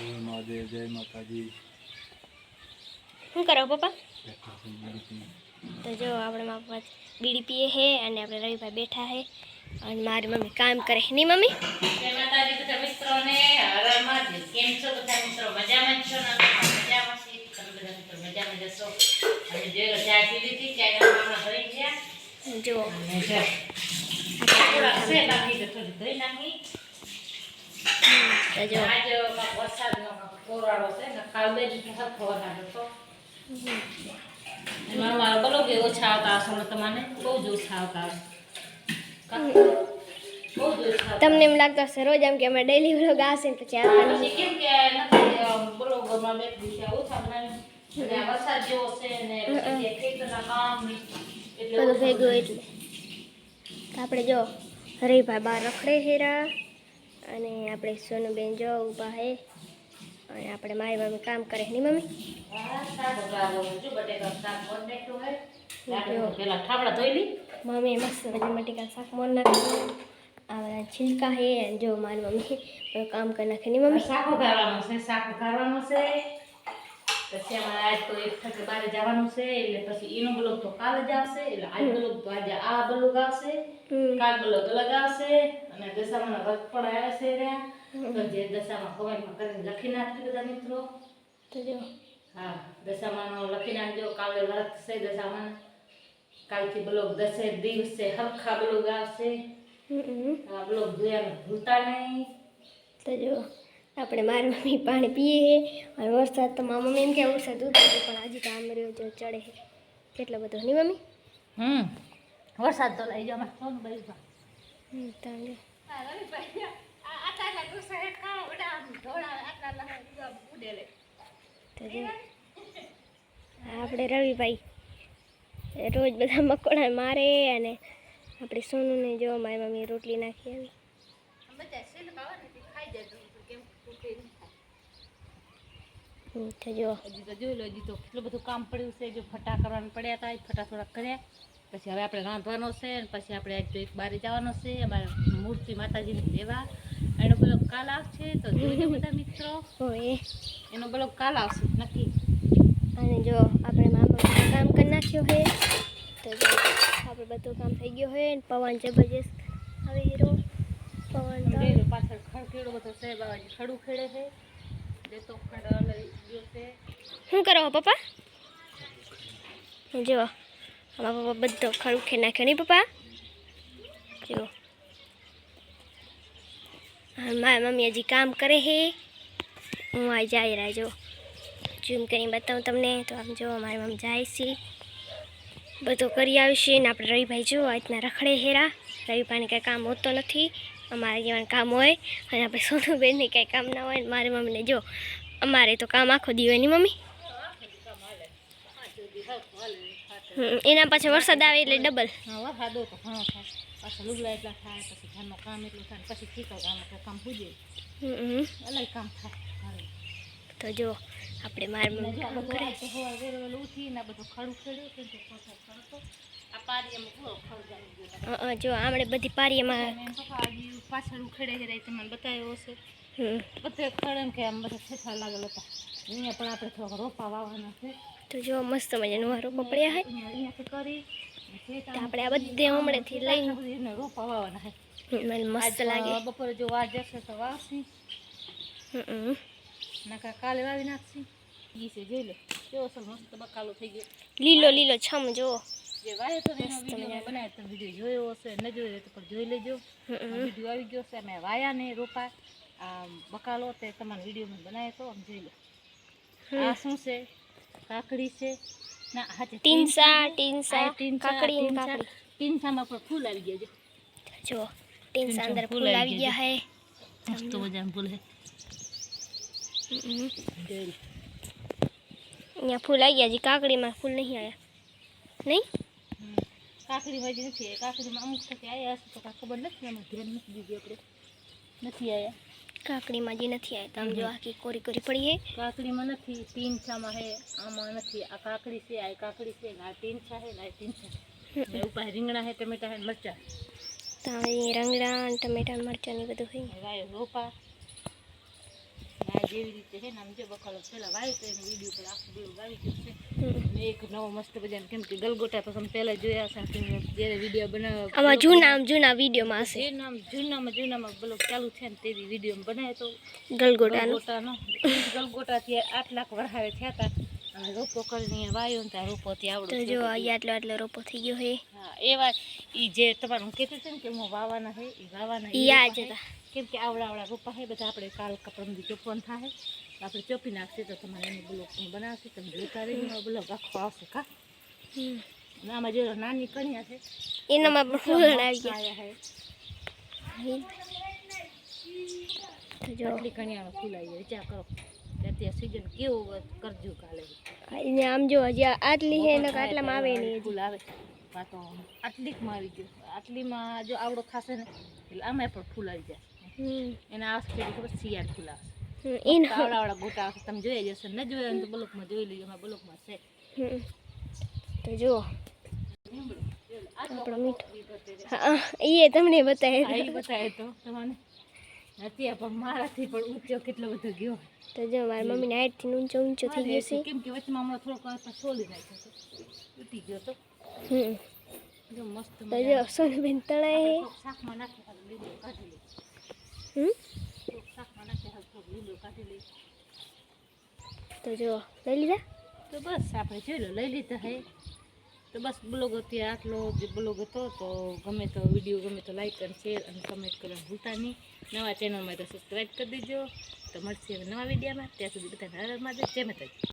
જય મહાદેવ જય માતાજી શું કરો પપ્પા? બેઠા છે બીડી તો જો આપણે મારા પપ્પા બીડી પીએ છે અને આપણે રવિભાઈ બેઠા છે અને મારી મમ્મી કામ કરે નહીં મમ્મી? જય માતાજી બધા મિત્રોને હર હર મહાદેવ. કેમ છો બધા મિત્રો? મજામાં જ છો? ને અમે પણ મજામાં છીએ. તમે બધા મિત્રો મજામાં જ હશો? અને જે ચા પી લીધી ચાના મામા ભરી ગયા. જો. અને જો થોડાક છે બાકી તો થોડી ધોઈ નાખી. તો જો આજ વરસાદનો કોરાડો છે ને કાલ દિવસ સરખો વરસાદ હતો એમાં મારો બોલો કે ઓછા આવતા હશો ને તમને બહુ જ ઓછા આવતા હશે જ તમને એમ લાગતો હશે રોજ એમ કે અમે ડેલી વ્લોગ આવશે ને પછી આવતા કેમ કે નથી અ, બરોબરમાં બે દિવસે ઓછા બનાવી વરસાદ જેવો છે ને પછી ખેતરના કામ એટલે ભેગું એટલે. આપણે જો હરીભાઈ બહાર રખડે હેરા. અને આપણે સોનુબેન જો ઊભા હે. અને આપણે મારી મમ્મી કામ કરે ની મમ્મી? મમ્મી મસ્ત મજા મટીકા શાક મોર નાખ્યું આ છિલકા હે. જો મારી મમ્મી કામ કરી નાખે. ની મમ્મી? શાક ઉગાડવાનું છે, શાક ઉગાડવાનું છે. પછી અમારે આજ તો એક થકે બારે જવાનું છે એટલે પછી એનો બ્લોગ તો કાલે જ આવશે એટલે આજ બ્લોગ તો આજે આ બ્લોગ આવશે. કાલ બ્લોગ અલગ આવશે અને દશામાં રથ પણ આવ્યા છે રહ્યા. તો જે દશામાં કોમેન્ટમાં કરીને લખી નાખજો બધા મિત્રો. હા દશામાનો લખી નાખજો કાલે વ્રત છે દશામાં. કાલથી બ્લોગ દસે દિવસે હરખા બ્લોગ આવશે. આ બ્લોગ જોયા ભૂલતા નહીં. તો જો. આપણે મારા મમ્મી પાણી પીએ છે અને વરસાદ તો મારા મમ્મી એમ કે વરસાદ ઉતરે પણ આજે તો આમ રહ્યો જો ચડે છે. કેટલો બધો નહીં મમ્મી? હમ. વરસાદ તો લઈ જાવ સોનું બાઈ હમ, આપણે રવિભાઈ રોજ બધા મકોડા મારે અને આપણે સોનુને જો મારી મમ્મી રોટલી નાખી આવી હમ, તો જો હજી તો જોઈ લો હજી તો કેટલું બધું કામ પડ્યું છે. જો ફટા કરવાનું પડ્યા હતા ફટા થોડાક કર્યા. પછી હવે આપણે રાંધવાનો છે અને પછી આપણે આજ તો એક બારે જવાનો છે. અમારા મૂર્તિ માતાજીને લેવા એનો બોલો કાલ આવશે તો જોજો બધા મિત્રો. હોય એનો બોલો કાલ આવશે નક્કી. અને જો આપણે મામા કામ કરી નાખ્યું છે તો જો આપણે બધું કામ થઈ ગયું હોય ને પવન જબરજસ્ત હવે હીરો પવન પાછળ ખડખેડો બધો છે બાબાજી ખડું ખેડે છે તો ખડ શું કરો પપ્પા? જો અમારા પપ્પા બધો ખડું ખે નાખ્યો નહીં પપ્પા? જો મારા મમ્મી હજી કામ કરે હે. હું આ જાય રહ્યા જો ઝૂમ કરીને બતાવું તમને, તો આમ જો મારી મમ્મી જાય છે. બધું કરી આવશે ને આપણે રવિભાઈ જો આજના રખડે હેરા. રવિભાઈને કાંઈ કામ હોતો નથી. અમારે જેવાનું કામ હોય, અને આપણે સોનુબેનને કાંઈ કામ ના હોય મારી મમ્મીને જો અમારે તો કામ આખો દી હોય મમ્મી. એના પછી વરસાદ આવે એટલે ડબલ તો જો આપણે મારી મમ્મી જો ખડું ખેડ્યું જો પાછળ ખડતો. આ પારીયામાં પૂરો ખડ જામી ગયો. અ, અ, જો આપણે બધી પારીમાં પાછળ ઉખેડે છે તમને બતાવ્યો હશે. બધે ખડ એમ કે આમ બધા છેથા લાગેલ હતા. અહીંયા પણ આપણે થોડાક રોપા વાવવાના છે. તો જો મસ્ત મજાનું વારો પડ્યા હે. અહીંયા અહીંયાથી કરી તો આપણે આ બધે હમણાંથી લઈને એને રોપા વાવવાના છે. હમ, મને મસ્ત આજ, લાગે. અ, બપોરે જો વાર જશે તો વાવશી. હમ, હમ. નાકા કાલે વાવી નાખશી. ઈ છે જોઈ લો. કેવો અસલ મસ્ત બકાલો થઈ ગયો. લીલો લીલો છમ જો. જે વાયો તો એનો વીડિયો બનાવ્યો તો વીડિયો જોયો હશે ન જોયો હોય તો પણ જોઈ લેજો. હમ, હમ. વીડિયો આવી ગયો છે અમે વાયા ને રોપા. આ બકાલો તે તમારા વિડીયોમાં બનાવ્યો તો આમ જોઈ લો. આ શું છે? કાકડી છે. ના હાચે ટીનસા ટીનસા કાકડી કાકડી. ટીનસામાં પણ ફૂલ આવી ગયા છે. જો ટીનસા અંદર ફૂલ આવી ગયા હે. મસ્ત મજાનું ફૂલ લો. અહીંયા ફૂલ આવી ગયા છે કાકડીમાં ફૂલ નહીં આવ્યા. નહીં? હમ. કાકડીમાં હજી નથી કાકડીમાં અમુક થકી આવ્યા હશે તો કાંઈ ખબર નથી એમાં ધ્યાન નથી દીધી આપણે. નથી આવ્યા. કાકડીમાં જે નથી આવે તમે જો આખી કોરી કોરી પડી હે. કાકડીમાં નથી ટીનછામાં હે આમાં નથી. આ કાકડી છે આ કાકડી છે આ ટીનછા હે આ ટીનછા ને ઉપર રીંગણા છે ટમેટા હે મરચા. તાળી રીંગણા ટમેટા મરચાં ને બધું હોય વાયો રોપા. આ જેવી રીતે હે ને આમ જો બકાલો પહેલાં વાવ્યું તો એનો વીડિયો પર આખું બધું વાવી ગયું છે. એક નવો મસ્ત મજાનો કેમ કે ગલગોટા તો તમે પહેલાં જોયા હશે જ્યારે વીડિયો બનાવ્યો આમાં જૂના જૂના વિડીયોમાં હશે. જૂનામાં જૂનામાં જૂનામાં બોલો ચાલુ છે ને તેવી વીડિયો બનાવ્યો તો ગલગોટા ગલગોટાનો. ગલગોટાથી આઠ લાખ વરહાવે થયા હતા અને રોપો કરીને વાયો ને ત્યાં રોપો થી આવડે જો અહીંયા આટલો આટલો રોપો થઈ ગયો હે. હા એવા ઈ જે તમારે હું કહેતી હતી ને કે હું વાવાના હે એ વાવાના ઈ આ રોપા જ હે. હતા. કેમ કે આવડા આવડા રોપા હે બધા આપણે કાલ કપડથી ચોપવાનું થાય. તો આપણે ચોપી નાખશે તો તમારે એનો બ્લોક બનાવશે. તમે જોતા રહીને એનો બ્લોક આખો આવશે કા? હમ. અને આમાં જો નાની કણિયા છે એનામાં પણ ફૂલણ આવી ગયા આયા હે. તો જો. આટલી કણિયાનો ફૂલ આવી જાય. વિચાર કરો. કે અત્યારે સીઝન કેવું હોય કરજો કાલે. અહીંયા આમ જો હજી આ આટલી હે ને આટલામાં આવે નહીં હજી. ફૂલ આવે. કાં તો આટલીકમાં આવી ગયું. આટલીમાં જો આવડો ખાશે ને એટલે આમાં પણ ફૂલ આવી જાય. હમ. એના આવશે તો ખબર શિયાળ ફૂલ આવશે. ગોટા તમે જોઈ જશો ન જોયા તો બ્લોકમાં જોઈ લેજો એમાં બ્લોકમાં છે. તો જુઓ. આપણો મીઠો. એ તમને બતાવે બતાવે તો તમને. નથી પણ મારાથી પણ ઊંચો કેટલો બધો ગયો. તો જો મારી મમ્મીને હાઈટથી ઊંચો ઊંચો થઈ ગયો છે. કેમ કે વચમાં હમણાં થોડોક વાર પછી છોલી તૂટી ગયો તો હમ. જો મસ્ત તો. જો સોનબેન શાકમાં નાખી હમ થોડોક શાકમાં નાખી હાલ થોડોક લીમડો કાઢી લઈ તો જો, લઈ લીધા? તો બસ, આપણે જોઈ લો, લઈ લીધા હે. તો બસ, બ્લોગ અત્યારે આટલો જે બ્લોગ હતો, તો ગમે તો વીડિયો, ગમે તો લાઈક અને શેર અને કમેન્ટ કરવાનું ભૂલતા નહીં. નવા ચેનલમાં તો સબસ્ક્રાઈબ કરી દેજો. તો મળશે હવે નવા વિડીયોમાં. ત્યાં સુધી બધાને જય માતાજી.